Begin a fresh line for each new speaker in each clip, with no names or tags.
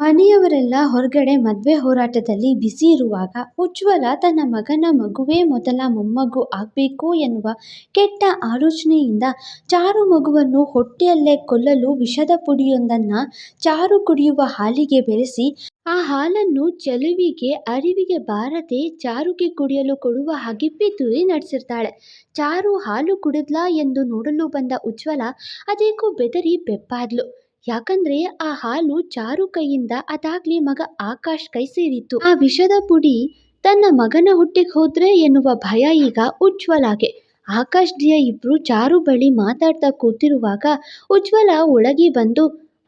ಮನೆಯವರೆಲ್ಲ ಹೊರಗಡೆ ಮದುವೆ ಹೋರಾಟದಲ್ಲಿ ಬಿಸಿ ಇರುವಾಗ ಉಜ್ವಲ ತನ್ನ ಮಗನ ಮಗುವೇ ಮೊದಲ ಮೊಮ್ಮಗು ಆಗಬೇಕು ಎನ್ನುವ ಕೆಟ್ಟ ಆಲೋಚನೆಯಿಂದ ಚಾರು ಮಗುವನ್ನು ಹೊಟ್ಟೆಯಲ್ಲೇ ಕೊಲ್ಲಲು ವಿಷದ ಪುಡಿಯೊಂದನ್ನು ಚಾರು ಕುಡಿಯುವ ಹಾಲಿಗೆ ಬೆರೆಸಿ ಆ ಹಾಲನ್ನು ಚೆಲುವಿಗೆ, ಅರಿವಿಗೆ ಬಾರದೆ ಚಾರುಗೆ ಕುಡಿಯಲು ಕೊಡುವ ಹಾಗೆ ಪಿತೂರಿ ನಡೆಸಿರ್ತಾಳೆ. ಚಾರು ಹಾಲು ಕುಡಿದ್ಲಾ ಎಂದು ನೋಡಲು ಬಂದ ಉಜ್ವಲ, ಅದೇಕೋ ಬೆದರಿ ಬೆಪ್ಪಾದ್ಲು. ಯಾಕಂದ್ರೆ ಆ ಹಾಲು ಚಾರು ಕೈಯಿಂದ ಅದಾಗ್ಲೇ ಮಗ ಆಕಾಶ್ ಕೈ ಸೇರಿತ್ತು. ಆ ವಿಷದ ಪುಡಿ ತನ್ನ ಮಗನ ಹುಟ್ಟಿಗೆ ಹೋದ್ರೆ ಎನ್ನುವ ಭಯ ಈಗ ಉಜ್ವಲಾಗೆ. ಆಕಾಶ್ ದಿಯ ಇಬ್ರು ಚಾರು ಬಳಿ ಮಾತಾಡ್ತಾ ಕೂತಿರುವಾಗ ಉಜ್ವಲ ಒಳಗೆ ಬಂದು,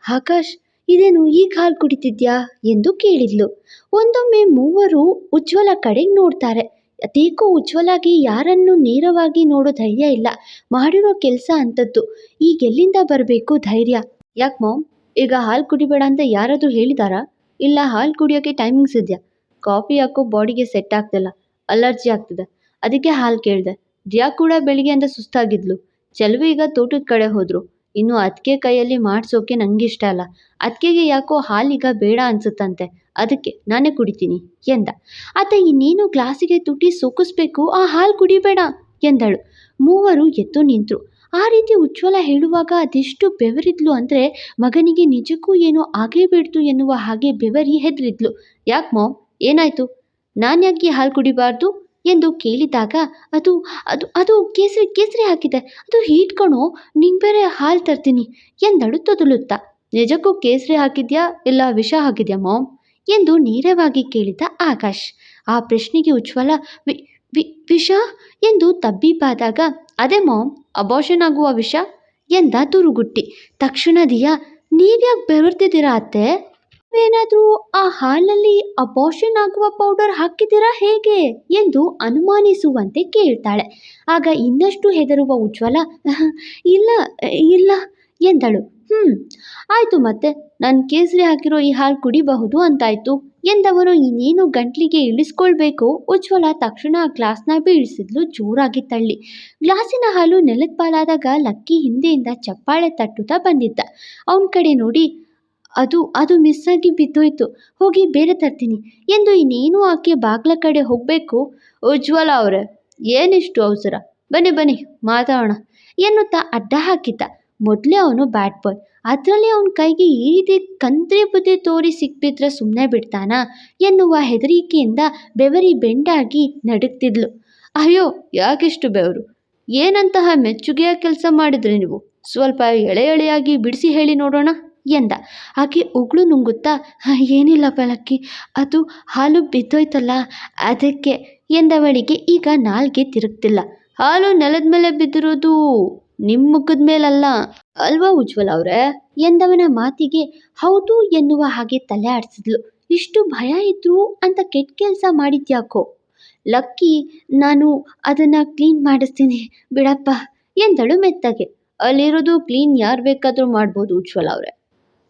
ಆಕಾಶ್, ಇದೇನು ಈಗ ಹಾಲು ಕುಡಿತಿದ್ಯಾ? ಎಂದು ಕೇಳಿದ್ಲು. ಒಂದೊಮ್ಮೆ ಮೂವರು ಉಜ್ವಲ ಕಡೆಗೆ ನೋಡ್ತಾರೆ. ಅದೇಕೋ ಉಜ್ವಲಾಗಿ ಯಾರನ್ನು ನೇರವಾಗಿ ನೋಡೋ ಧೈರ್ಯ ಇಲ್ಲ. ಮಾಡಿರೋ ಕೆಲಸ ಅಂಥದ್ದು. ಈಗ ಎಲ್ಲಿಂದ ಬರಬೇಕು ಧೈರ್ಯ? ಯಾಕೆ ಮಾಮ್? ಈಗ ಹಾಲು ಕುಡಿಬೇಡ ಅಂತ ಯಾರಾದರೂ ಹೇಳಿದಾರಾ? ಇಲ್ಲ ಹಾಲು ಕುಡಿಯೋಕ್ಕೆ ಟೈಮಿಂಗ್ಸ್ ಇದೆಯಾ ಕಾಫಿ ಯಾಕೋ ಬಾಡಿಗೆ ಸೆಟ್ ಆಗ್ತಿಲ್ಲ ಅಲರ್ಜಿ ಆಗ್ತಿದೆ. ಅದಕ್ಕೆ ಹಾಲು ಕೇಳಿದೆ. ದಿಯಾ ಕೂಡ ಬೆಳಿಗ್ಗೆಯಿಂದ ಸುಸ್ತಾಗಿದ್ಲು. ಚೆಲುವು ಈಗ ತೋಟದ ಕಡೆ ಹೋದರು. ಇನ್ನು ಅದಕ್ಕೆ ಕೈಯಲ್ಲಿ ಮಾಡಿಸೋಕೆ ನನಗೆ ಇಷ್ಟ ಅಲ್ಲ. ಅದಕ್ಕೆಗೆ ಯಾಕೋ ಹಾಲೀಗ ಬೇಡ ಅನ್ಸುತ್ತಂತೆ. ಅದಕ್ಕೆ ನಾನೇ ಕುಡಿತೀನಿ, ಎಂದ. ಆತ ಇನ್ನೇನು ಗ್ಲಾಸಿಗೆ ತುಟಿ ಸೋಕಿಸ್ಬೇಕು? ಆ ಹಾಲು ಕುಡಿಬೇಡ, ಎಂದಳು. ಮೂವರು ಎದ್ದು ನಿಂತರು. ಆ ರೀತಿ ಉಜ್ವಲ ಹೇಳುವಾಗ ಅದೆಷ್ಟು ಬೆವರಿದ್ಲು ಅಂದರೆ ಮಗನಿಗೆ ನಿಜಕ್ಕೂ ಏನೋ ಆಗೇ ಬಿಡ್ತು ಎನ್ನುವ ಹಾಗೆ ಬೆವರಿ ಹೆದರಿದ್ಲು. ಯಾಕೆ ಮಾಮ್ ಏನಾಯಿತು? ನಾನು ಯಾಕೆ ಹಾಲು ಕುಡಿಬಾರ್ದು? ಎಂದು ಕೇಳಿದಾಗ, ಅದು ಅದು ಅದು ಕೇಸರಿ ಕೇಸರಿ ಹಾಕಿದೆ. ಅದು ಹೀಟ್ಕೊಂಡು ಕಣೋ, ನಿಂಗೆ ಬೇರೆ ಹಾಲು ತರ್ತೀನಿ ಎಂದಳು ತೊದಲುತ್ತಾ. ನಿಜಕ್ಕೂ ಕೇಸರಿ ಹಾಕಿದ್ಯಾ? ಇಲ್ಲ ವಿಷ ಹಾಕಿದ್ಯಾ ಮಾಮ್ ಎಂದು ನೇರವಾಗಿ ಕೇಳಿದ ಆಕಾಶ್. ಆ ಪ್ರಶ್ನೆಗೆ ಉಜ್ವಲ, ವಿ ವಿಷ? ಎಂದು ತಬ್ಬಿಬ್ಬಾದಾಗ ಅದೇ ಮಾಮ್ ಅಬೋಷನ್ ಆಗುವ ವಿಷ ಎಂದ ತುರುಗುಟ್ಟಿ. ತಕ್ಷಣ ದಿಯಾ, ನೀವ್ಯಾಕೆ ಬೆವರ್ತಿದ್ದೀರಾ ಅತ್ತೆ? ಏನಾದರೂ ಆ ಹಾಲಲ್ಲಿ ಅಬೋಷನ್ ಆಗುವ ಪೌಡರ್ ಹಾಕಿದ್ದೀರಾ ಹೇಗೆ ಎಂದು ಅನುಮಾನಿಸುವಂತೆ ಕೇಳ್ತಾಳೆ. ಆಗ ಇನ್ನಷ್ಟು ಹೆದರುವ ಉಜ್ವಲ ಇಲ್ಲ ಇಲ್ಲ, ಎಂದಳು. ಹ್ಞೂ ಆಯಿತು ಮತ್ತೆ, ನಾನು ಕೇಸರಿ ಹಾಕಿರೋ ಈ ಹಾಲು ಕುಡಿಬಹುದು ಅಂತಾಯ್ತು. ಎಂದವನು ಇನ್ನೇನು ಗಂಟ್ಲಿಗೆ ಇಳಿಸ್ಕೊಳ್ಬೇಕು? ಉಜ್ವಲ ತಕ್ಷಣ ಆ ಗ್ಲಾಸ್ನ ಬೀಳಿಸಿದ್ಲು ಜೋರಾಗಿ ತಳ್ಳಿ. ಗ್ಲಾಸಿನ ಹಾಲು ನೆಲದ ಪಾಲಾದಾಗ ಲಕ್ಕಿ ಹಿಂದೆಯಿಂದ ಚಪ್ಪಾಳೆ ತಟ್ಟುತ್ತಾ ಬಂದಿದ್ದ. ಅವನ ಕಡೆ ನೋಡಿ, ಅದು ಅದು ಮಿಸ್ ಆಗಿ ಬಿದ್ದೋಯ್ತು. ಹೋಗಿ ಬೇರೆ ತರ್ತೀನಿ. ಎಂದು ಇನ್ನೇನು ಆಕೆ ಬಾಗ್ಲ ಕಡೆ ಹೋಗಬೇಕು? ಉಜ್ವಲ ಅವರೇ, ಏನಿಷ್ಟು ಅವಸರ? ಬನ್ನಿ ಬನ್ನಿ, ಮಾತಾಡೋಣ ಎನ್ನುತ್ತಾ ಅಡ್ಡ ಹಾಕಿದ್ದ. ಮೊದಲೇ ಅವನು ಬ್ಯಾಟ್ ಬಾಯ್ ಅದರಲ್ಲಿ ಅವನ ಕೈಗೆ ಈ ರೀತಿ ಕಂತ್ರಿ ಬುದ್ಧಿ ತೋರಿ ಸಿಕ್ಬಿದ್ರೆ ಸುಮ್ಮನೆ ಬಿಡ್ತಾನಾ ಎನ್ನುವ ಹೆದರಿಕೆಯಿಂದ ಬೆವರಿ ಬೆಂಡಾಗಿ ನಡುಗ್ತಿದ್ಲು. ಅಯ್ಯೋ, ಯಾಕಿಷ್ಟು ಬೆವರು. ಏನಂತಹ ಮೆಚ್ಚುಗೆಯ ಕೆಲಸ ಮಾಡಿದ್ರಿ ನೀವು? ಸ್ವಲ್ಪ ಎಳೆ ಎಳೆಯಾಗಿ ಬಿಡಿಸಿ ಹೇಳಿ ನೋಡೋಣ ಎಂದ. ಆಕೆ ಉಗುಳು ನುಂಗುತ್ತಾ ಏನಿಲ್ಲ ಪಲಕ್ಕಿ ಅದು ಹಾಲು ಬಿದ್ದೋಯ್ತಲ್ಲ, ಅದಕ್ಕೆ ಎಂದವಳಿಗೆ ಈಗ ನಾಲ್ಗೆ ತಿರುಗ್ತಿಲ್ಲ. ಹಾಲು ನೆಲದ ಮೇಲೆ ಬಿದ್ದಿರೋದು ನಿಮ್ಮ ಮುಖದ ಮೇಲಲ್ಲ ಅಲ್ವಾ ಉಜ್ವಲ ಅವರೇ? ಎಂದವನ ಮಾತಿಗೆ, ಹೌದು ಎನ್ನುವ ಹಾಗೆ ತಲೆ ಆಡಿಸಿದ್ಲು. ಇಷ್ಟು ಭಯ ಇದ್ರು ಅಂತ ಕೆಟ್ಟ ಕೆಲಸ ಮಾಡಿದ್ಯಾಕೋ? ಲಕ್ಕಿ, ನಾನು ಅದನ್ನು ಕ್ಲೀನ್ ಮಾಡಿಸ್ತೀನಿ, ಬಿಡಪ್ಪ, ಎಂದಳು ಮೆತ್ತಗೆ. ಅಲ್ಲಿರೋದು ಕ್ಲೀನ್ ಯಾರು ಬೇಕಾದರೂ ಮಾಡ್ಬೋದು ಉಜ್ವಲ ಅವರೇ.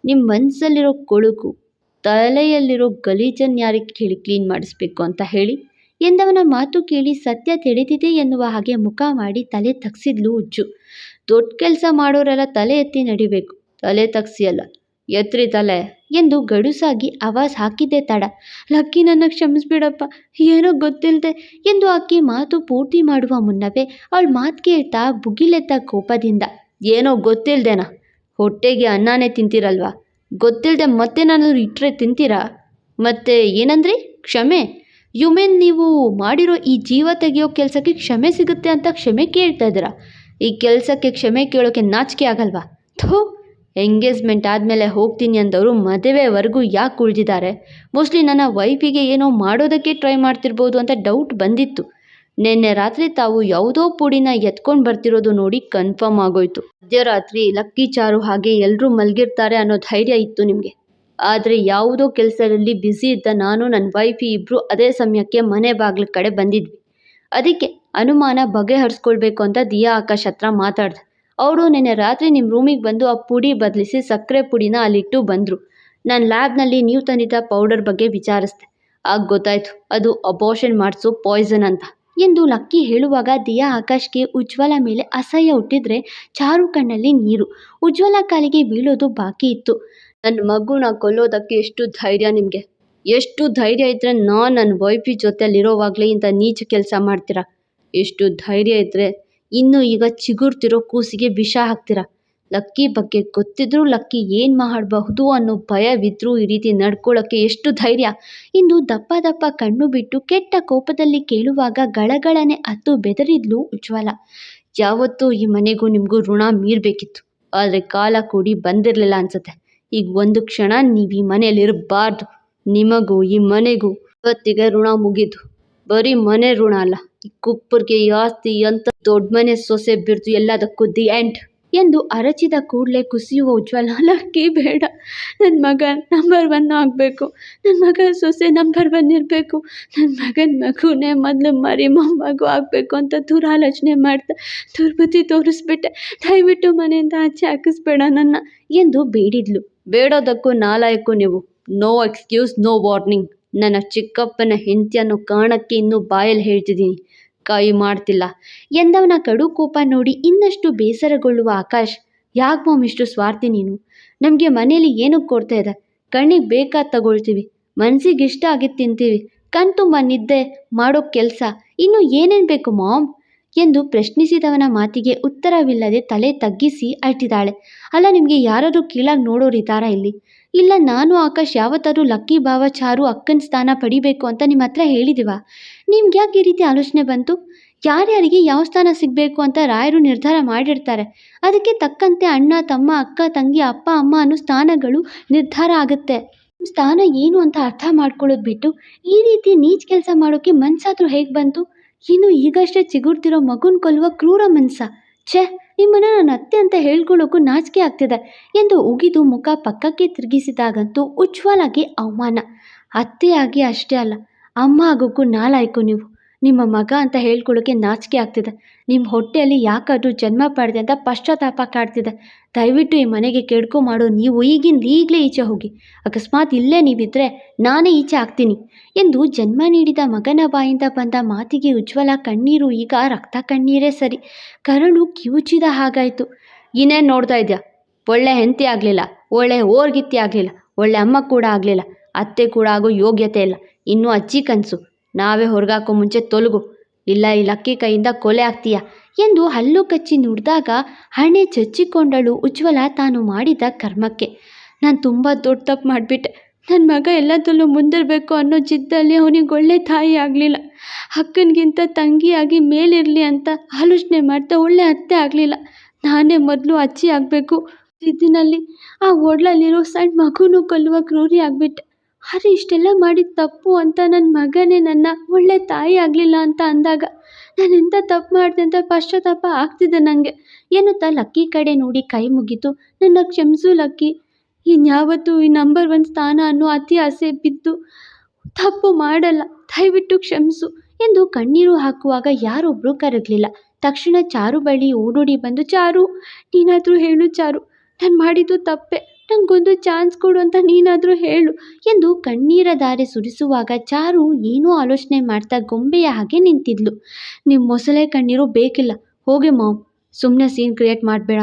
ನಿಮ್ಮ ಮನಸ್ಸಲ್ಲಿರೋ ಕೊಳುಕು, ತಲೆಯಲ್ಲಿರೋ ಗಲೀಜನ್ನು ಯಾರಿಗೆ ಹೇಳಿ ಕ್ಲೀನ್ ಮಾಡಿಸ್ಬೇಕು ಅಂತ ಹೇಳಿ? ಎಂದವನ ಮಾತು ಕೇಳಿ ಸತ್ಯ ತಿಳಿದಿದೆ ಎನ್ನುವ ಹಾಗೆ ಮುಖ ಮಾಡಿ ತಲೆ ತಗ್ಸಿದ್ಲು ಉಜ್ಜು. ದೊಡ್ಡ ಕೆಲಸ ಮಾಡೋರೆಲ್ಲ ತಲೆ ಎತ್ತಿ ನಡಿಬೇಕು. ತಲೆ ತಗ್ಸಿಯಲ್ಲ. ಎತ್ರಿ ತಲೆ ಎಂದು ಗಡುಸಾಗಿ ಆವಾಜ್ ಹಾಕಿದ್ದೆ ತಡ. ಲಕ್ಕಿ ನನ್ನ ಕ್ಷಮಿಸ್ಬಿಡಪ್ಪ. ಏನೋ ಗೊತ್ತಿಲ್ಲದೆ ಎಂದು ಆಕೆ ಮಾತು ಪೂರ್ತಿ ಮಾಡುವ ಮುನ್ನವೇ ಅವಳು ಮಾತು ಕೇಳ್ತಾ ಬುಗಿಲೆತ್ತ ಕೋಪದಿಂದ, ಏನೋ ಗೊತ್ತಿಲ್ಲದೆನ ಹೊಟ್ಟೆಗೆ ಅನ್ನನೇ ತಿಂತೀರಲ್ವಾ? ಗೊತ್ತಿಲ್ಲದೆ ಮತ್ತೆ ನಾನು ಇಟ್ಟರೆ ತಿಂತೀರಾ? ಮತ್ತೆ ಏನಂದ್ರಿ? ಕ್ಷಮೆ? ಯು ಮೀನ್, ನೀವು ಮಾಡಿರೋ ಈ ಜೀವ ತೆಗೆಯೋ ಕೆಲಸಕ್ಕೆ ಕ್ಷಮೆ ಸಿಗುತ್ತೆ ಅಂತ ಕ್ಷಮೆ ಕೇಳ್ತಾ ಇದ್ದೀರಾ? ಈ ಕೆಲಸಕ್ಕೆ ಕ್ಷಮೆ ಕೇಳೋಕ್ಕೆ ನಾಚಿಕೆ ಆಗಲ್ವಾ? ಥೂ, ಎಂಗೇಜ್ಮೆಂಟ್ ಆದಮೇಲೆ ಹೋಗ್ತೀನಿ ಅಂದವರು ಮದುವೆವರೆಗೂ ಯಾಕೆ ಉಳಿದಿದ್ದಾರೆ? ಮೋಸ್ಟ್ಲಿ ನನ್ನ ವೈಫಿಗೆ ಏನೋ ಮಾಡೋದಕ್ಕೆ ಟ್ರೈ ಮಾಡ್ತಿರ್ಬೋದು ಅಂತ ಡೌಟ್ ಬಂದಿತ್ತು. ನಿನ್ನೆ ರಾತ್ರಿ ತಾವು ಯಾವುದೋ ಪುಡಿನ ಎತ್ಕೊಂಡು ಬರ್ತಿರೋದು ನೋಡಿ ಕನ್ಫರ್ಮ್ ಆಗೋಯ್ತು. ಮಧ್ಯರಾತ್ರಿ ಲಕ್ಕಿ ಚಾರು ಹಾಗೆ ಎಲ್ಲರೂ ಮಲಗಿರ್ತಾರೆ ಅನ್ನೋ ಧೈರ್ಯ ಇತ್ತು ನಿಮಗೆ. ಆದರೆ ಯಾವುದೋ ಕೆಲಸದಲ್ಲಿ ಬ್ಯುಸಿ ಇದ್ದ ನಾನು ನನ್ನ ವೈಫಿ ಇಬ್ಬರು ಅದೇ ಸಮಯಕ್ಕೆ ಮನೆ ಬಾಗಿಲ ಕಡೆ ಬಂದಿದ್ವಿ. ಅದಕ್ಕೆ ಅನುಮಾನ ಬಗೆಹರಿಸ್ಕೊಳ್ಬೇಕು ಅಂತ ದಿಯಾ ಆಕಾಶ್ ಹತ್ರ ಮಾತಾಡ್ದೆ. ಅವರು ನಿನ್ನೆ ರಾತ್ರಿ ನಿಮ್ಮ ರೂಮಿಗೆ ಬಂದು ಆ ಪುಡಿ ಬದಲಿಸಿ ಸಕ್ಕರೆ ಪುಡಿನ ಅಲ್ಲಿಟ್ಟು ಬಂದರು. ನಾನು ಲ್ಯಾಬ್ನಲ್ಲಿ ನೀವು ತಂದಿದ್ದ ಪೌಡರ್ ಬಗ್ಗೆ ವಿಚಾರಿಸ್ದೆ. ಆಗ ಗೊತ್ತಾಯ್ತು, ಅದು ಅಬೋಷನ್ ಮಾಡಿಸೋ ಪಾಯ್ಸನ್ ಅಂತ. ಎಂದು ಲಕ್ಕಿ ಹೇಳುವಾಗ ದಿಯಾ ಆಕಾಶ್ಗೆ ಉಜ್ವಲ ಮೇಲೆ ಅಸಹ್ಯ ಹುಟ್ಟಿದ್ರೆ ಚಾರು ಕಣ್ಣಲ್ಲಿ ನೀರು. ಉಜ್ವಲ ಕಾಲಿಗೆ ಬೀಳೋದು ಬಾಕಿ ಇತ್ತು. ನನ್ನ ಮಗುನ ಕೊಲ್ಲೋದಕ್ಕೆ ಎಷ್ಟು ಧೈರ್ಯ ನಿಮಗೆ? ಎಷ್ಟು ಧೈರ್ಯ ಇದ್ದರೆ ನಾನು ನನ್ನ ವೈಫಿ ಜೊತೆಲಿರೋವಾಗಲೇ ಇಂಥ ನೀಚ ಕೆಲಸ ಮಾಡ್ತೀರಾ? ಎಷ್ಟು ಧೈರ್ಯ ಇದ್ದರೆ ಇನ್ನು ಈಗ ಚಿಗುರ್ತಿರೋ ಕೂಸಿಗೆ ವಿಷ ಹಾಕ್ತೀರಾ? ಲಕ್ಕಿ ಬಗ್ಗೆ ಗೊತ್ತಿದ್ರೂ ಲಕ್ಕಿ ಏನು ಮಾಡಬಹುದು ಅನ್ನೋ ಭಯವಿದ್ರೂ ಈ ರೀತಿ ನಡ್ಕೊಳ್ಳೋಕ್ಕೆ ಎಷ್ಟು ಧೈರ್ಯ? ಇಂದು ದಪ್ಪ ದಪ್ಪ ಕಣ್ಣು ಬಿಟ್ಟು ಕೆಟ್ಟ ಕೋಪದಲ್ಲಿ ಕೇಳುವಾಗ ಗಳಗಳನೆ ಅತ್ತು ಬೆದರಿದ್ಲು ಉಜ್ವಲ. ಯಾವತ್ತೂ ಈ ಮನೆಗೂ ನಿಮಗೂ ಋಣ ಮೀರಬೇಕಿತ್ತು. ಆದರೆ ಕಾಲ ಕೂಡಿ ಬಂದಿರಲಿಲ್ಲ ಅನ್ಸುತ್ತೆ. ಈಗ ಒಂದು ಕ್ಷಣ ನೀವು ಈ ಮನೇಲಿ ಇರಬಾರ್ದು. ನಿಮಗೂ, ಈ ಮನೆಗೂ ಇವತ್ತಿಗೆ ಋಣ ಮುಗಿದು. ಬರೀ ಮನೆ ಋಣ ಅಲ್ಲ, ಈ ಕುಪ್ಪರ್ಗೆ ಈ ಆಸ್ತಿ ಅಂತ ದೊಡ್ಡ ಮನೆ ಸೊಸೆ ಬಿರ್ದು ಎಲ್ಲದಕ್ಕೂ ದಿ ಎಂಡ್ ಎಂದು ಅರಚಿದ ಕೂಡಲೇ ಕುಸಿಯುವ ಉಜ್ವಲ ಲಕ್ಕಿ ಬೇಡ. ನನ್ನ ಮಗ ನಂಬರ್ ಒನ್ ಆಗಬೇಕು. ನನ್ನ ಮಗ ಸೊಸೆ ನಂಬರ್ ಒನ್ ಇರಬೇಕು. ನನ್ನ ಮಗನ ಮಗುನೇ ಮೊದಲು ಮರಿ ಮೊಮ್ಮಗು ಆಗಬೇಕು ಅಂತ ದುರಾಲೋಚನೆ ಮಾಡ್ತಾ ದುರ್ಬುದ್ಧಿ ತೋರಿಸ್ಬಿಟ್ಟೆ. ದಯವಿಟ್ಟು ಮನೆಯಿಂದ ಆಚೆ ಹಾಕಿಸ್ಬೇಡ ನನ್ನ ಎಂದು ಬೇಡಿದ್ಲು. ಬೇಡೋದಕ್ಕೂ ನಾಲಾಯಕ್ಕೂ ನೀವು. ನೋ ಎಕ್ಸ್ಕ್ಯೂಸ್ ನೋ ವಾರ್ನಿಂಗ್ ನನ್ನ ಚಿಕ್ಕಪ್ಪನ ಹೆಂಡತಿಯನ್ನು ಕಾಣಕ್ಕೆ ಇನ್ನೂ ಬಾಯಲ್ಲಿ ಹೇಳ್ತಿದ್ದೀನಿ. ಕೈ ಮಾಡ್ತಿಲ್ಲ. ಎಂದವನ ಕಡು ಕೋಪ ನೋಡಿ ಇನ್ನಷ್ಟು ಬೇಸರಗೊಳ್ಳುವ ಆಕಾಶ್, ಯಾಕೆ ಮಾಮ್ ಇಷ್ಟು ಸ್ವಾರ್ಥಿ ನೀನು? ನಮಗೆ ಮನೇಲಿ ಏನಕ್ಕೆ ಕೊಡ್ತಾ ಇದೆ? ಕಣ್ಣಿಗೆ ಬೇಕಾದ ತಗೊಳ್ತೀವಿ. ಮನಸ್ಸಿಗೆ ಇಷ್ಟ ಆಗಿದ್ದು ತಿಂತೀವಿ. ಕಣ್ ತುಂಬ ನಿದ್ದೆ ಮಾಡೋ ಕೆಲಸ. ಇನ್ನೂ ಏನೇನು ಬೇಕು ಮಾಮ್? ಎಂದು ಪ್ರಶ್ನಿಸಿದವನ ಮಾತಿಗೆ ಉತ್ತರವಿಲ್ಲದೆ ತಲೆ ತಗ್ಗಿಸಿ ಅಳ್ತಿದ್ದಾಳೆ ಅಲ್ಲ, ನಿಮಗೆ ಯಾರಾದರೂ ಕೀಳಾಗಿ ನೋಡೋರು ಇದ್ದಾರಾ ಇಲ್ಲಿ? ಇಲ್ಲ, ನಾನು ಆಕಾಶ್, ಯಾವತ್ತಾದ್ರೂ ಲಕ್ಕಿ ಭಾವ ಚಾರು ಅಕ್ಕನ ಸ್ಥಾನ ಪಡಿಬೇಕು ಅಂತ ನಿಮ್ಮ ಹತ್ರ ಹೇಳಿದಿವ? ನಿಮ್ಗೆ ಯಾಕೆ ಈ ರೀತಿ ಆಲೋಚನೆ ಬಂತು? ಯಾರ್ಯಾರಿಗೆ ಯಾವ ಸ್ಥಾನ ಸಿಗಬೇಕು ಅಂತ ರಾಯರು ನಿರ್ಧಾರ ಮಾಡಿರ್ತಾರೆ. ಅದಕ್ಕೆ ತಕ್ಕಂತೆ ಅಣ್ಣ, ತಮ್ಮ, ಅಕ್ಕ, ತಂಗಿ, ಅಪ್ಪ, ಅಮ್ಮ ಅನ್ನೋ ಸ್ಥಾನಗಳು ನಿರ್ಧಾರ ಆಗುತ್ತೆ. ಸ್ಥಾನ ಏನು ಅಂತ ಅರ್ಥ ಮಾಡ್ಕೊಳ್ಳೋದು ಬಿಟ್ಟು ಈ ರೀತಿ ನೀಚ್ ಕೆಲಸ ಮಾಡೋಕ್ಕೆ ಮನ್ಸಾದ್ರೂ ಹೇಗೆ ಬಂತು? ಇನ್ನು ಈಗಷ್ಟೇ ಚಿಗುರ್ತಿರೋ ಮಗುನ್ ಕೊಲ್ಲುವ ಕ್ರೂರ ಮನ್ಸ. ಛೇ, ನಿಮ್ಮನ್ನು ನನ್ನ ಅತ್ತೆ ಅಂತ ಹೇಳ್ಕೊಳ್ಳೋಕ್ಕೂ ನಾಚಿಕೆ ಆಗ್ತಿದೆ ಎಂದು ಉಗಿದು ಮುಖ ಪಕ್ಕಕ್ಕೆ ತಿರುಗಿಸಿದಾಗಂತೂ ಉಜ್ವಲಾಗಿ ಅವಮಾನ. ಅತ್ತೆಯಾಗಿ ಅಷ್ಟೇ ಅಲ್ಲ, ಅಮ್ಮ ಆಗೋಕ್ಕೂ ನಾಲಾಯ್ಕು ನೀವು. ನಿಮ್ಮ ಮಗ ಅಂತ ಹೇಳ್ಕೊಳ್ಳೋಕ್ಕೆ ನಾಚಿಕೆ ಆಗ್ತಿದೆ. ನಿಮ್ಮ ಹೊಟ್ಟೆಯಲ್ಲಿ ಯಾಕಾದರೂ ಜನ್ಮ ಪಡೆದೆ ಅಂತ ಪಶ್ಚಾತ್ತಾಪ ಕಾಡ್ತಿದೆ. ದಯವಿಟ್ಟು ಈ ಮನೆಗೆ ಕೆಡ್ಕೊ ಮಾಡೋ. ನೀವು ಈಗಿಂದ ಈಗಲೇ ಈಚೆ ಹೋಗಿ. ಅಕಸ್ಮಾತ್ ಇಲ್ಲೇ ನೀವಿದ್ರೆ ನಾನೇ ಈಚೆ ಆಗ್ತೀನಿ. ಎಂದು ಜನ್ಮ ನೀಡಿದ ಮಗನ ಬಾಯಿಂದ ಬಂದ ಮಾತಿಗೆ ಉಜ್ವಲ ಕಣ್ಣೀರು, ಈಗ ರಕ್ತ ಕಣ್ಣೀರೇ ಸರಿ. ಕರಳು ಕಿವುಚಿದ ಹಾಗಾಯಿತು. ಇನ್ನೇನು ನೋಡ್ತಾ ಇದೆಯಾ? ಒಳ್ಳೆ ಹೆಂತಿ ಆಗಲಿಲ್ಲ. ಒಳ್ಳೆ ಓರ್ಗಿತ್ತಿ ಆಗಲಿಲ್ಲ. ಒಳ್ಳೆ ಅಮ್ಮ ಕೂಡ ಆಗಲಿಲ್ಲ. ಅತ್ತೆ ಕೂಡ ಆಗೋ ಯೋಗ್ಯತೆ ಇಲ್ಲ. ಇನ್ನೂ ಅಜ್ಜಿ ಕನಸು. ನಾವೇ ಹೊರಗಾಕೋ ಮುಂಚೆ ತೊಲಗು. ಇಲ್ಲ, ಈ ಲಕ್ಕಿ ಕೈಯಿಂದ ಕೊಲೆ ಆಗ್ತೀಯ? ಎಂದು ಹಲ್ಲು ಕಚ್ಚಿ ನುಡಿದಾಗ ಹಣೆ ಚಚ್ಚಿಕೊಂಡಳು ಉಜ್ವಲ ತಾನು ಮಾಡಿದ ಕರ್ಮಕ್ಕೆ. ನಾನು ತುಂಬ ದೊಡ್ಡ ತಪ್ಪು ಮಾಡಿಬಿಟ್ಟೆ. ನನ್ನ ಮಗ ಎಲ್ಲದರಲ್ಲೂ ಮುಂದಿರಬೇಕು ಅನ್ನೋ ಜಿದ್ದಲ್ಲಿ ಅವನಿಗೆ ಒಳ್ಳೆ ತಾಯಿ ಆಗಲಿಲ್ಲ. ಅಕ್ಕನಿಗಿಂತ ತಂಗಿಯಾಗಿ ಮೇಲಿರಲಿ ಅಂತ ಆಲೋಚನೆ ಮಾಡ್ತಾ ಒಳ್ಳೆ ಅತ್ತೆ ಆಗಲಿಲ್ಲ. ನಾನೇ ಮೊದಲು ಅಜ್ಜಿ ಆಗಬೇಕು. ಜಿದ್ದಿನಲ್ಲಿ ಆ ಒಡ್ಲಲ್ಲಿರೋ ಸಣ್ಣ ಮಗುನೂ ಕೊಲ್ಲುವ ಕ್ರೂರಿ ಆಗಿಬಿಟ್ಟೆ. ಆದರೆ ಇಷ್ಟೆಲ್ಲ ಮಾಡಿದ ತಪ್ಪು ಅಂತ ನನ್ನ ಮಗನೇ ನನ್ನ ಒಳ್ಳೆ ತಾಯಿ ಆಗಲಿಲ್ಲ ಅಂತ ಅಂದಾಗ, ನಾನು ಎಂಥ ತಪ್ಪು ಮಾಡಿದೆ ಅಂತ ಪಶ್ಚಾತ್ತಾಪ ಆಗ್ತಿದೆ ನನಗೆ ಎನ್ನುತ್ತಾ ಲಕ್ಕಿ ಕಡೆ ನೋಡಿ ಕೈ ಮುಗಿತು. ನನ್ನ ಕ್ಷಮಿಸು ಲಕ್ಕಿ. ಇನ್ಯಾವತ್ತೂ ಈ ನಂಬರ್ ಒನ್ ಸ್ಥಾನ ಅನ್ನೋ ಅತಿ ಆಸೆ ಬಿದ್ದು, ತಪ್ಪು ಮಾಡಲ್ಲ, ದಯವಿಟ್ಟು ಕ್ಷಮಿಸು ಎಂದು ಕಣ್ಣೀರು ಹಾಕುವಾಗ ಯಾರೊಬ್ಬರೂ ಕರಗಲಿಲ್ಲ. ತಕ್ಷಣ ಚಾರು ಬಳಿ ಓಡೋಡಿ ಬಂದು, ಚಾರು, ನೀನಾದರೂ ಹೇಳು ಚಾರು, ನಾನು ಮಾಡಿದ್ದು ತಪ್ಪೆ. ನನಗೊಂದು ಚಾನ್ಸ್ ಕೊಡು ಅಂತ ನೀನಾದರೂ ಹೇಳು ಎಂದು ಕಣ್ಣೀರ ದಾರಿ ಸುರಿಸುವಾಗ ಚಾರು ಏನೂ ಆಲೋಚನೆ ಮಾಡ್ತಾ ಗೊಂಬೆಯ ಹಾಗೆ ನಿಂತಿದ್ಲು. ನಿಮ್ಮ ಮೊಸಳೆ ಕಣ್ಣೀರು ಬೇಕಿಲ್ಲ. ಹೋಗಿ ಮಾವ್. ಸುಮ್ಮನೆ ಸೀನ್ ಕ್ರಿಯೇಟ್ ಮಾಡಬೇಡ.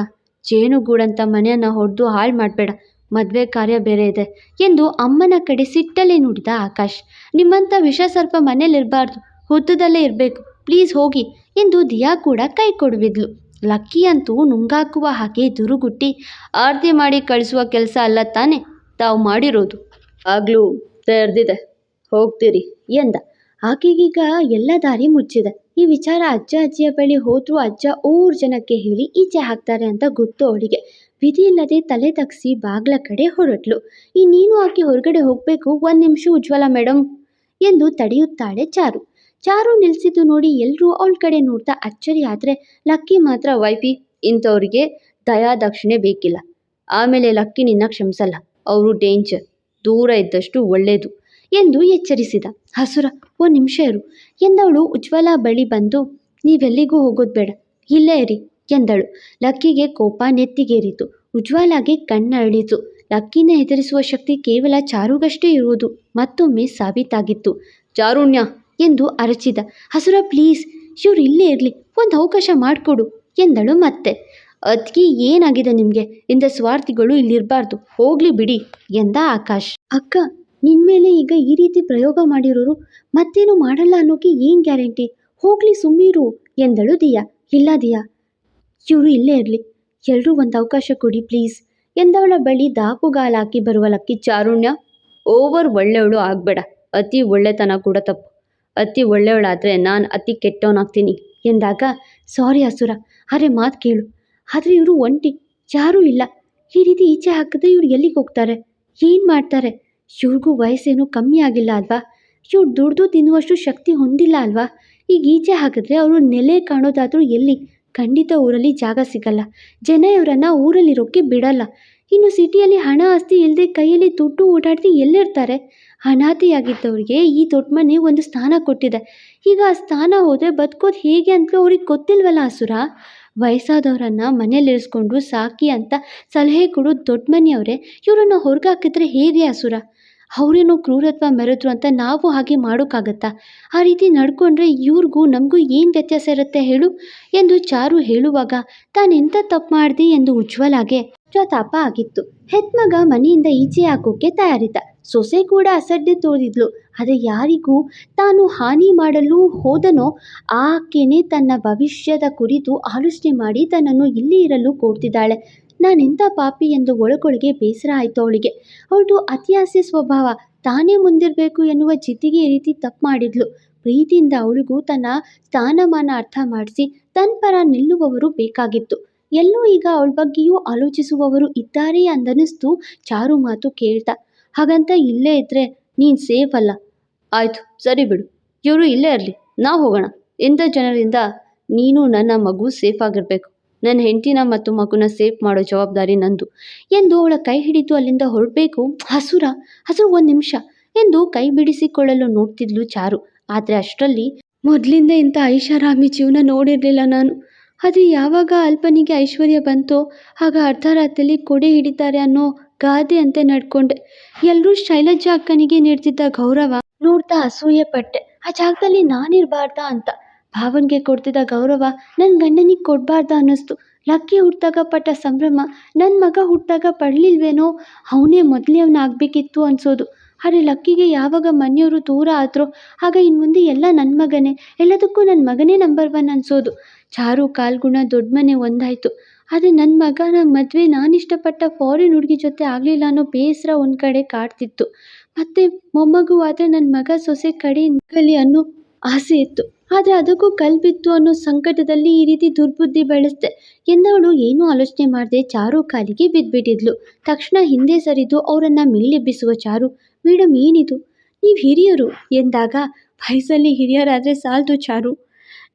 ಜೇನುಗೂಡಂತ ಮನೆಯನ್ನು ಹೊಡೆದು ಹಾಳು ಮಾಡಬೇಡ. ಮದುವೆ ಕಾರ್ಯ ಬೇರೆ ಇದೆ ಎಂದು ಅಮ್ಮನ ಕಡೆ ಸಿಟ್ಟಲ್ಲೇ ನುಡಿದ ಆಕಾಶ್. ನಿಮ್ಮಂಥ ವಿಷ ಸರ್ಪ ಮನೇಲಿರಬಾರ್ದು. ಹುತ್ತದಲ್ಲೇ ಇರಬೇಕು. ಪ್ಲೀಸ್ ಹೋಗಿ ಎಂದು ದಿಯಾ ಕೂಡ ಕೈ ಕೊಡುವಿದ್ಲು. ಲಕ್ಕಿ ಅಂತೂ ನುಂಗಾಕುವ ಹಾಗೆ ದುರುಗುಟ್ಟಿ ಆರತಿ ಮಾಡಿ ಕಳಿಸುವ ಕೆಲಸ ಅಲ್ಲ ತಾನೆ? ತಾವು ಮಾಡಿರೋದು. ಆಗಲೂ ತೆರೆದಿದೆ. ಹೋಗ್ತೀರಿ ಎಂದ. ಆಕೆಗೀಗ ಎಲ್ಲ ದಾರಿ ಮುಚ್ಚಿದೆ. ಈ ವಿಚಾರ ಅಜ್ಜ ಅಜ್ಜಿಯ ಬಳಿ ಹೋದ್ರೂ ಅಜ್ಜ ಊರ್ ಜನಕ್ಕೆ ಹೇಳಿ ಈಚೆ ಹಾಕ್ತಾರೆ ಅಂತ ಗೊತ್ತು ಅವಳಿಗೆ. ವಿಧಿ ಇಲ್ಲದೆ ತಲೆ ತಗ್ಸಿ ಬಾಗ್ಲ ಕಡೆ ಹೊರಟ್ಲು. ಈ ನೀನು ಆಕೆ ಹೊರಗಡೆ ಹೋಗಬೇಕು. ಒಂದು ನಿಮಿಷ ಉಜ್ವಲ ಮೇಡಮ್ ಎಂದು ತಡೆಯುತ್ತಾಳೆ ಚಾರು. ಚಾರು ನಿಲ್ಸಿದ್ದು ನೋಡಿ ಎಲ್ಲರೂ ಅವಳ ಕಡೆ ನೋಡ್ತಾ ಅಚ್ಚರಿ ಆದರೆ ಲಕ್ಕಿ ಮಾತ್ರ ವೈಫಿ ಇಂಥವ್ರಿಗೆ ದಯಾದಕ್ಷಿಣೆ ಬೇಕಿಲ್ಲ. ಆಮೇಲೆ ಲಕ್ಕಿ ನಿನ್ನ ಕ್ಷಮಿಸಲ್ಲ. ಅವರು ಡೇಂಜರ್ ದೂರ ಇದ್ದಷ್ಟು ಒಳ್ಳೆಯದು ಎಂದು ಎಚ್ಚರಿಸಿದ. ಹಸುರ, ಓ ನಿಮಿಷ ಇರು ಎಂದವಳು ಉಜ್ವಲ ಬಳಿ ಬಂದು, ನೀವೆಲ್ಲಿಗೂ ಹೋಗೋದು ಬೇಡ. ಇಲ್ಲೇ ಇರಿ ಎಂದಳು. ಲಕ್ಕಿಗೆ ಕೋಪ ನೆತ್ತಿಗೇರಿತು. ಉಜ್ವಲಾಗೆ ಕಣ್ಣರಳಿತು ಲಕ್ಕಿನ ಎದುರಿಸುವ ಶಕ್ತಿ ಕೇವಲ ಚಾರುಗಷ್ಟೇ ಇರುವುದು. ಮತ್ತೊಮ್ಮೆ ಸಾಬೀತಾಗಿತ್ತು. ಚಾರುಣ್ಯ ಎಂದು ಅರಚಿದ. ಹಸುರ ಪ್ಲೀಸ್ ಇವ್ರು ಇಲ್ಲೇ ಇರಲಿ, ಒಂದು ಅವಕಾಶ ಮಾಡಿಕೊಡು, ಎಂದಳು ಮತ್ತೆ. ಅದಕ್ಕೆ ಏನಾಗಿದೆ ನಿಮಗೆ? ಇಂಥ ಸ್ವಾರ್ಥಿಗಳು ಇಲ್ಲಿರಬಾರ್ದು, ಹೋಗಲಿ ಬಿಡಿ, ಎಂದ ಆಕಾಶ್. ಅಕ್ಕ ನಿನ್ನ ಮೇಲೆ ಈಗ ಈ ರೀತಿ ಪ್ರಯೋಗ ಮಾಡಿರೋರು ಮತ್ತೇನು ಮಾಡಲ್ಲ ಅನ್ನೋಕೆ ಏನು ಗ್ಯಾರಂಟಿ? ಹೋಗಲಿ ಸುಮ್ಮೀರು ಎಂದಳು ದಿಯಾ. ಇಲ್ಲ ದಿಯಾ ಇವರು ಇಲ್ಲೇ ಇರಲಿ ಎಲ್ಲರೂ ಒಂದು ಅವಕಾಶ ಕೊಡಿ ಪ್ಲೀಸ್ ಎಂದವಳ ಬಳಿ ದಾಪುಗಾಲಾಕಿ ಬರುವ ಲಕ್ಕಿ ಚಾರುಣ್ಯ. ಓವರ್ ಒಳ್ಳೆಯವಳು ಆಗಬೇಡ, ಅತಿ ಒಳ್ಳೆತನ ಕೂಡ ತಪ್ಪು. ಅತಿ ಒಳ್ಳೆಯವಳಾದರೆ ನಾನು ಅತಿ ಕೆಟ್ಟವನಾಗ್ತೀನಿ ಎಂದಾಗ, ಸಾರಿ ಅಸುರ, ಅರೆ ಮಾತು ಕೇಳು. ಆದರೆ ಇವರು ಒಂಟಿ, ಯಾರೂ ಇಲ್ಲ. ಈ ರೀತಿ ಈಚೆ ಹಾಕಿದ್ರೆ ಇವ್ರು ಎಲ್ಲಿಗೆ ಹೋಗ್ತಾರೆ? ಏನು ಮಾಡ್ತಾರೆ? ಇವ್ರಿಗೂ ವಯಸ್ಸೇನು ಕಮ್ಮಿ ಆಗಿಲ್ಲ ಅಲ್ವಾ? ಇವ್ರು ದುಡ್ದು ತಿನ್ನುವಷ್ಟು ಶಕ್ತಿ ಹೊಂದಿಲ್ಲ ಅಲ್ವಾ? ಈಗ ಈಚೆ ಹಾಕಿದ್ರೆ ಅವರು ನೆಲೆ ಕಾಣೋದಾದರೂ ಎಲ್ಲಿ? ಖಂಡಿತ ಊರಲ್ಲಿ ಜಾಗ ಸಿಗಲ್ಲ. ಜನ ಇವರನ್ನು ಊರಲ್ಲಿರೋಕ್ಕೆ ಬಿಡಲ್ಲ. ಇನ್ನು ಸಿಟಿಯಲ್ಲಿ ಹಣ ಆಸ್ತಿ ಇಲ್ಲದೆ ಕೈಯಲ್ಲಿ ದುಡ್ಡು ಓಡಾಡ್ತಿ ಎಲ್ಲಿರ್ತಾರೆ? ಅನಾಥೆಯಾಗಿದ್ದವ್ರಿಗೆ ಈ ದೊಡ್ಡ ಮನೆ ಒಂದು ಸ್ಥಾನ ಕೊಟ್ಟಿದೆ. ಈಗ ಆ ಸ್ಥಾನ ಹೋದರೆ ಬದುಕೋದು ಹೇಗೆ ಅಂತಲೂ ಅವ್ರಿಗೆ ಗೊತ್ತಿಲ್ವಲ್ಲ ಅಸುರ? ವಯಸ್ಸಾದವರನ್ನು ಮನೇಲಿರಿಸ್ಕೊಂಡು ಸಾಕಿ ಅಂತ ಸಲಹೆ ಕೊಡು ದೊಡ್ಡ ಮನೆಯವರೇ, ಇವರನ್ನು ಹೊರಗೆ ಹಾಕಿದ್ರೆ ಹೇಗೆ ಅಸುರ? ಅವರೇನೋ ಕ್ರೂರತ್ವ ಮೆರೆದ್ರು ಅಂತ ನಾವು ಹಾಗೆ ಮಾಡೋಕ್ಕಾಗತ್ತಾ? ಆ ರೀತಿ ನಡ್ಕೊಂಡ್ರೆ ಇವ್ರಿಗೂ ನಮಗೂ ಏನು ವ್ಯತ್ಯಾಸ ಇರುತ್ತೆ ಹೇಳು? ಎಂದು ಚಾರು ಹೇಳುವಾಗ ತಾನೆಂಥ ತಪ್ಪು ಮಾಡಿದೆ? ಎಂದು ಉಜ್ವಲಾಗೆ ಪಶ್ಚಾತ್ತಾಪ ಆಗಿತ್ತು. ಹೆತ್ಮಗ ಮನೆಯಿಂದ ಈಚೆ ಹಾಕೋಕ್ಕೆ ತಯಾರಿದ್ದ. ಸೊಸೆ ಕೂಡ ಅಸಡ್ಡೆ ತೋರಿದ್ಲು, ಆದರೆ ಯಾರಿಗೂ ತಾನು ಹಾನಿ ಮಾಡಲು ಹೋದನೋ ಆಕೆಯೇ ತನ್ನ ಭವಿಷ್ಯದ ಕುರಿತು ಆಲೋಚನೆ ಮಾಡಿ ತನ್ನನ್ನು ಇಲ್ಲಿ ಇರಲು ಕೊಡ್ತಿದ್ದಾಳೆ ನಾನೆಂಥ ಪಾಪಿ ಎಂದು ಒಳಗೊಳಗೆ ಬೇಸರ ಆಯಿತು ಅವಳಿಗೆ. ಅವಳದು ಅತಿಯಾಸೆ ಸ್ವಭಾವ, ತಾನೇ ಮುಂದಿರಬೇಕು ಎನ್ನುವ ಜಿದ್ದಿಗೆ ಈ ರೀತಿ ತಪ್ಪು ಮಾಡಿದ್ಲು. ಪ್ರೀತಿಯಿಂದ ಅವಳಿಗೂ ತನ್ನ ಸ್ಥಾನಮಾನ ಅರ್ಥ ಮಾಡಿಸಿ ತನ್ನ ಪರ ನಿಲ್ಲುವವರು ಬೇಕಾಗಿತ್ತು. ಎಲ್ಲೋ ಈಗ ಅವಳ ಬಗ್ಗೆಯೂ ಆಲೋಚಿಸುವವರು ಇದ್ದಾರೆ ಅಂದನಿಸ್ತು ಚಾರು ಮಾತು ಕೇಳ್ತಾ. ಹಾಗಂತ ಇಲ್ಲೇ ಇದ್ದರೆ ನೀನು ಸೇಫ್ ಅಲ್ಲ. ಆಯಿತು, ಸರಿ ಬಿಡು. ಇವರು ಇಲ್ಲೇ ಇರಲಿ. ನಾವು ಹೋಗೋಣ. ಎಂಥ ಜನರಿಂದ ನೀನು ನನ್ನ ಮಗು ಸೇಫ್ ಆಗಿರಬೇಕು. ನನ್ನ ಹೆಂಡತಿನ ಮತ್ತು ಮಗುನ ಸೇಫ್ ಮಾಡೋ ಜವಾಬ್ದಾರಿ ನಂದು. ಎಂದು ಅವಳ ಕೈ ಹಿಡಿದು ಅಲ್ಲಿಂದ ಹೊರಡಬೇಕು. ಹಸುರ, ಹಸುರು ಒಂದು ನಿಮಿಷ. ಎಂದು ಕೈ ಬಿಡಿಸಿಕೊಳ್ಳಲು ನೋಡ್ತಿದ್ಲು ಚಾರು. ಆದರೆ ಅಷ್ಟರಲ್ಲಿ ಮೊದಲಿಂದ ಇಂಥ ಐಷಾರಾಮಿ ಜೀವನ ನೋಡಿರಲಿಲ್ಲ ನಾನು. ಆದರೆ ಯಾವಾಗ ಅಲ್ಪನಿಗೆ ಐಶ್ವರ್ಯ ಬಂತೋ, ಆಗ ಅರ್ಧ ರಾತ್ರಿಯಲ್ಲಿ ಕೊಡೆ ಹಿಡಿತಾರೆ ಅನ್ನೋ ಗಾದೆ ಅಂತೆ ನಡ್ಕೊಂಡೆ. ಎಲ್ಲರೂ ಶೈಲಜಾ ಅಕ್ಕನಿಗೆ ನೀಡ್ತಿದ್ದ ಗೌರವ ನೋಡ್ತಾ ಅಸೂಯೆ ಪಟ್ಟೆ. ಆ ಜಾಗದಲ್ಲಿ ನಾನಿರಬಾರ್ದಾ ಅಂತ ಭಾವನ್ಗೆ ಕೊಡ್ತಿದ್ದ ಗೌರವ ನನ್ನ ಗಂಡನಿಗೆ ಕೊಡಬಾರ್ದಾ ಅನ್ನಿಸ್ತು. ಲಕ್ಕಿ ಹುಟ್ಟಿದಾಗ ಪಟ್ಟ ಸಂಭ್ರಮ ನನ್ನ ಮಗ ಹುಟ್ಟಿದಾಗ ಪಡಲಿಲ್ವೇನೋ? ಅವನೇ ಮೊದಲನೇವನಾಗಬೇಕಿತ್ತು ಅನ್ಸೋದು. ಆದರೆ ಲಕ್ಕಿಗೆ ಯಾವಾಗ ಮನೆಯವರು ದೂರ ಆದ್ರೋ, ಆಗ ಇನ್ನು ಮುಂದೆ ಎಲ್ಲ ನನ್ನ ಮಗನೇ, ಎಲ್ಲದಕ್ಕೂ ನನ್ನ ಮಗನೇ ನಂಬರ್ ಒನ್ ಅನ್ಸೋದು. ಚಾರು ಕಾಲ್ಗುಣ ದೊಡ್ಡ ಮನೆ ಒಂದಾಯಿತು. ಆದರೆ ನನ್ನ ಮಗನ ಮದುವೆ ನಾನು ಇಷ್ಟಪಟ್ಟ ಫಾರಿನ್ ಹುಡುಗಿ ಜೊತೆ ಆಗಲಿಲ್ಲ ಅನ್ನೋ ಬೇಸರ ಒಂದು ಕಡೆ ಕಾಡ್ತಿತ್ತು. ಮತ್ತು ಮೊಮ್ಮಗು ಆದರೆ ನನ್ನ ಮಗ ಸೊಸೆ ಕಡೆ ನಿಗಲಿ ಅನ್ನೋ ಆಸೆ ಇತ್ತು. ಆದರೆ ಅದಕ್ಕೂ ಕಲ್ಬಿತ್ತು ಅನ್ನೋ ಸಂಕಟದಲ್ಲಿ ಈ ರೀತಿ ದುರ್ಬುದ್ಧಿ ಬೆಳೆಸ್ದೆ. ಎಂದವಳು ಏನೂ ಆಲೋಚನೆ ಮಾಡದೆ ಚಾರು ಕಾಲಿಗೆ ಬಿದ್ದುಬಿಟ್ಟಿದ್ಲು ತಕ್ಷಣ ಹಿಂದೆ ಸರಿದು ಅವರನ್ನು ಮೇಲೆಬ್ಬಿಸುವ ಚಾರು ಮೇಡಮ್ ಏನಿದು? ನೀವು ಹಿರಿಯರು? ಎಂದಾಗ, ವಯಸ್ಸಲ್ಲಿ ಹಿರಿಯರಾದರೆ ಸಾಲದು ಚಾರು.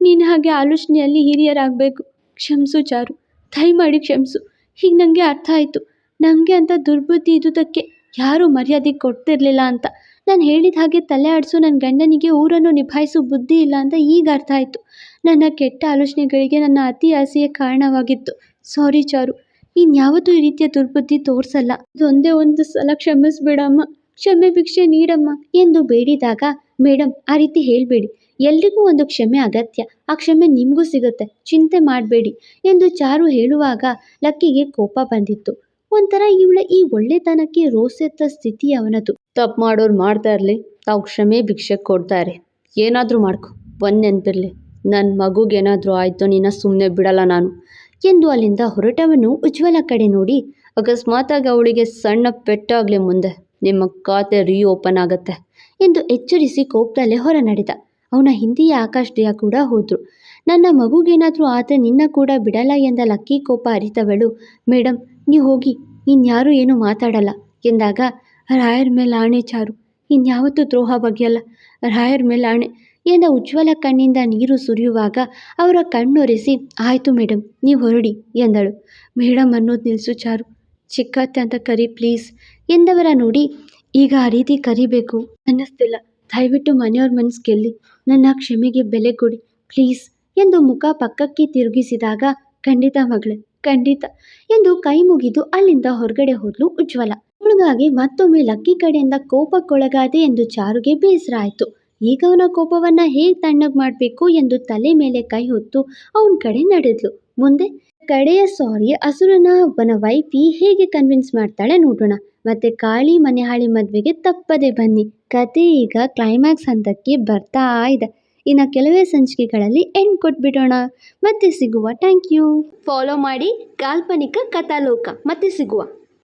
ನೀನು ಹಾಗೆ ಆಲೋಚನೆಯಲ್ಲಿ ಹಿರಿಯರಾಗಬೇಕು. ಕ್ಷಮಿಸು ಚಾರು. ದಯಮಾಡಿ ಕ್ಷಮಿಸು. ಹೀಗೆ ನನಗೆ ಅರ್ಥ ಆಯಿತು. ನನಗೆ ಅಂತ ದುರ್ಬುದ್ಧಿ ಇದ್ದುದಕ್ಕೆ ಯಾರೂ ಮರ್ಯಾದೆ ಕೊಡ್ತಿರ್ಲಿಲ್ಲ ಅಂತ. ನಾನು ಹೇಳಿದ ಹಾಗೆ ತಲೆ ಆಡಿಸು ನನ್ನ ಗಂಡನಿಗೆ ಊರನ್ನು ನಿಭಾಯಿಸೋ ಬುದ್ಧಿ ಇಲ್ಲ ಅಂತ ಈಗ ಅರ್ಥ ಆಯಿತು. ನನ್ನ ಕೆಟ್ಟ ಆಲೋಚನೆಗಳಿಗೆ ನನ್ನ ಅತಿ ಆಸೆಯೇ ಕಾರಣವಾಗಿತ್ತು. ಸಾರಿ ಚಾರು. ಇನ್ಯಾವತ್ತೂ ಈ ರೀತಿಯ ದುರ್ಬುದ್ಧಿ ತೋರಿಸಲ್ಲ. ಇದೊಂದೇ ಒಂದು ಸಲ ಕ್ಷಮಿಸ್ಬಿಡಮ್ಮ. ಕ್ಷಮೆ ಭಿಕ್ಷೆ ನೀಡಮ್ಮ ಎಂದು ಬೇಡಿದಾಗ ಮೇಡಮ್ ಆ ರೀತಿ ಹೇಳಬೇಡಿ. ಎಲ್ರಿಗೂ ಒಂದು ಕ್ಷಮೆ ಅಗತ್ಯ. ಆ ಕ್ಷಮೆ ನಿಮಗೂ ಸಿಗುತ್ತೆ. ಚಿಂತೆ ಮಾಡಬೇಡಿ ಎಂದು ಚಾರು ಹೇಳುವಾಗ ಲಕ್ಕಿಗೆ ಕೋಪ ಬಂದಿತ್ತು. ಒಂಥರ ಇವಳ ಈ ಒಳ್ಳೆತನಕ್ಕೆ ರೋಸೆತ್ತ ಸ್ಥಿತಿ ಅವನದು. ತಪ್ಪು ಮಾಡೋರು ಮಾಡ್ತಾ ಇರಲಿ. ತಾವು ಕ್ಷಮೆ ಭಿಕ್ಷೆ ಕೊಡ್ತಾರೆ. ಏನಾದರೂ ಮಾಡ್ಕೊ. ಒಂದು ನೆನಪಿರಲಿ. ನನ್ನ ಮಗುಗೇನಾದರೂ ಆಯಿತು ನಿನ್ನ ಸುಮ್ಮನೆ ಬಿಡಲ್ಲ ನಾನು ಎಂದು ಅಲ್ಲಿಂದ ಹೊರಟವನು ಉಜ್ವಲ ಕಡೆ ನೋಡಿ. ಅಕಸ್ಮಾತಾಗಿ ಅವಳಿಗೆ ಸಣ್ಣ ಪೆಟ್ಟಾಗಲಿ ಮುಂದೆ. ನಿಮ್ಮ ಖಾತೆ ರೀಓಪನ್ ಆಗುತ್ತೆ. ಎಂದು ಎಚ್ಚರಿಸಿ ಕೋಪದಲ್ಲೇ ಹೊರ ನಡೆದ. ಅವನ ಹಿಂದಿಯ ಆಕಾಶ್ ಕೂಡ ಹೋದ್ರು. ನನ್ನ ಮಗುಗೇನಾದರೂ ಆದರೆ ನಿನ್ನ ಕೂಡ ಬಿಡಲ್ಲ ಎಂದ ಲಕ್ಕಿ ಕೋಪ ಅರಿತವಳು. ಮೇಡಮ್ ನೀವು ಹೋಗಿ. ಇನ್ಯಾರೂ ಏನೂ ಮಾತಾಡಲ್ಲ. ಎಂದಾಗ, ರಾಯರ್ ಮೇಲೆ ಆಣೆ ಚಾರು. ಇನ್ಯಾವತ್ತೂ ದ್ರೋಹ ಬಗೆಯಲ್ಲ. ರಾಯರ್ ಮೇಲೆ ಆಣೆ. ಎಂದ ಉಜ್ವಲ ಕಣ್ಣಿಂದ ನೀರು ಸುರಿಯುವಾಗ, ಅವರ ಕಣ್ಣೊರೆಸಿ, ಆಯಿತು ಮೇಡಮ್ ನೀವು ಹೊರಡಿ, ಎಂದಳು. ಮೇಡಮ್ ಅನ್ನೋದು ನಿಲ್ಲಿಸು ಚಾರು. ಚಿಕ್ಕತ್ತೆ ಅಂತ ಕರಿ ಪ್ಲೀಸ್, ಎಂದವರ ನೋಡಿ ಈಗ ಆ ರೀತಿ ಕರಿಬೇಕು ಅನ್ನಿಸ್ತಿಲ್ಲ. ದಯವಿಟ್ಟು ಮನೆಯವ್ರ ಮನ್ಸು ಗೆಲ್ಲಿ ನನ್ನ ಕ್ಷಮೆಗೆ ಬೆಲೆ ಕೊಡಿ, ಪ್ಲೀಸ್ ಎಂದು ಮುಖ ಪಕ್ಕಕ್ಕೆ ತಿರುಗಿಸಿದಾಗ, ಖಂಡಿತ ಮಗಳೇ, ಖಂಡಿತ ಎಂದು ಕೈ ಮುಗಿದು ಅಲ್ಲಿಂದ ಹೊರಗಡೆ ಹೋದ್ಲು ಉಜ್ವಲ. ಮುಳುಗಾಗಿ ಮತ್ತೊಮ್ಮೆ ಲಕ್ಕಿ ಕಡೆಯಿಂದ ಕೋಪಕ್ಕೊಳಗಾದೆ ಎಂದು ಚಾರುಗೆ ಬೇಸರ ಆಯಿತು. ಈಗ ಅವನ ಕೋಪವನ್ನ ಹೇಗೆ ತಣ್ಣಗೆ ಮಾಡಬೇಕು ಎಂದು ತಲೆ ಮೇಲೆ ಕೈ ಹೊತ್ತು ಅವನ ಕಡೆ ನಡೆದ್ಲು. ಮುಂದೆ, ಕಡೆಯ ಸಾರಿ ಅಸುರನ ಒಬ್ಬನ ವೈಫಿ ಹೇಗೆ ಕನ್ವಿನ್ಸ್ ಮಾಡ್ತಾಳೆ ನೋಡೋಣ. ಮತ್ತೆ ಕಾಳಿ ಮನೆಹಾಳಿ ಮದುವೆಗೆ ತಪ್ಪದೆ ಬನ್ನಿ. ಕತೆ ಈಗ ಕ್ಲೈಮ್ಯಾಕ್ಸ್ ಹಂತಕ್ಕೆ ಬರ್ತಾ ಇದೆ. ಇನ್ನು ಕೆಲವೇ ಸಂಚಿಕೆಗಳಲ್ಲಿ ಎಂಡ್ ಕೊಟ್ಬಿಡೋಣ. ಮತ್ತೆ ಸಿಗುವ ಥ್ಯಾಂಕ್ ಯು ಫಾಲೋ ಮಾಡಿ ಕಾಲ್ಪನಿಕ ಕಥಾಲೋಕ. ಮತ್ತೆ ಸಿಗುವ.